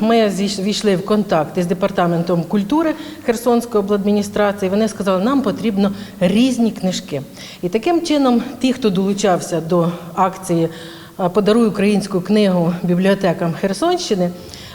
Ми війшли в контакт із департаментом культури Херсонської обладміністрації. Вони сказали, нам потрібно різні книжки. І таким чином, ті, хто долучався до акції Подаруй українську книгу бібліотекам Херсонщини.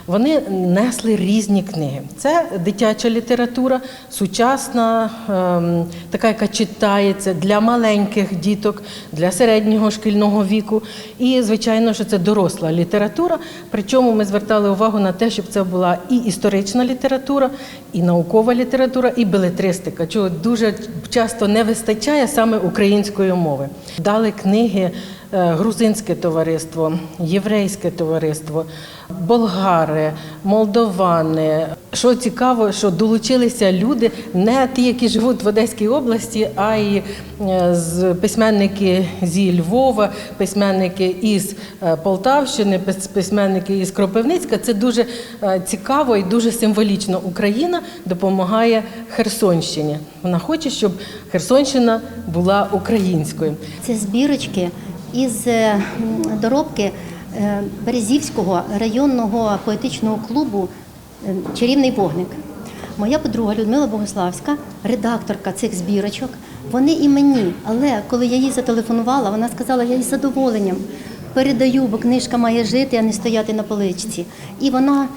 Вони несли різні книги. Це дитяча література, сучасна, ем, така, яка читається для маленьких діток, для середнього шкільного віку. І, звичайно, що це доросла література. Причому ми звертали увагу на те, щоб це була і історична література, і наукова література, і белетристика, чого дуже часто не вистачає саме української мови. Дали книги грузинське товариство, єврейське товариство, болгари, молдовани. Що цікаво, що долучилися люди, не ті, які живуть в Одеській області, а й е, письменники зі Львова, письменники із е, Полтавщини, письменники із Кропивницька. Це дуже е, цікаво і дуже символічно. Україна допомагає Херсонщині. Вона хоче, щоб Херсонщина була українською. Це збірочки із е, доробки е, Березівського районного поетичного клубу е, Чарівний вогник. Моя подруга Людмила Богославська, редакторка цих збірочок. Вони і мені, але коли я їй зателефонувала, вона сказала, я із задоволенням передаю, бо книжка має жити, а не стояти на поличці. І вона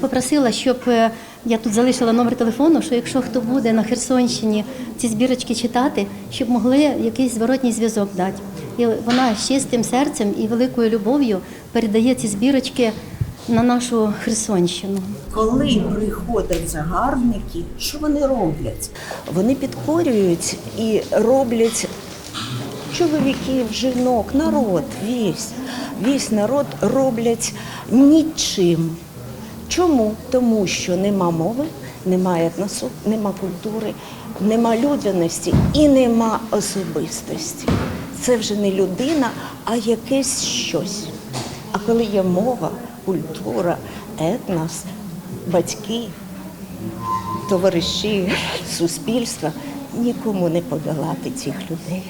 попросила, щоб е, я тут залишила номер телефону, що якщо хто буде на Херсонщині ці збірочки читати, щоб могли якийсь зворотній зв'язок дати. І вона з чистим серцем і великою любов'ю передає ці збірочки на нашу Херсонщину. Коли приходять загарбники, що вони роблять? Вони підкорюють і роблять чоловіків, жінок, народ, весь, весь народ роблять нічим. Чому? Тому що нема мови, немає етносу, нема культури, нема людяності і нема особистості. Це вже не людина, а якесь щось. А коли є мова, культура, етнос, батьки, товариші, суспільство, нікому не подолати цих людей.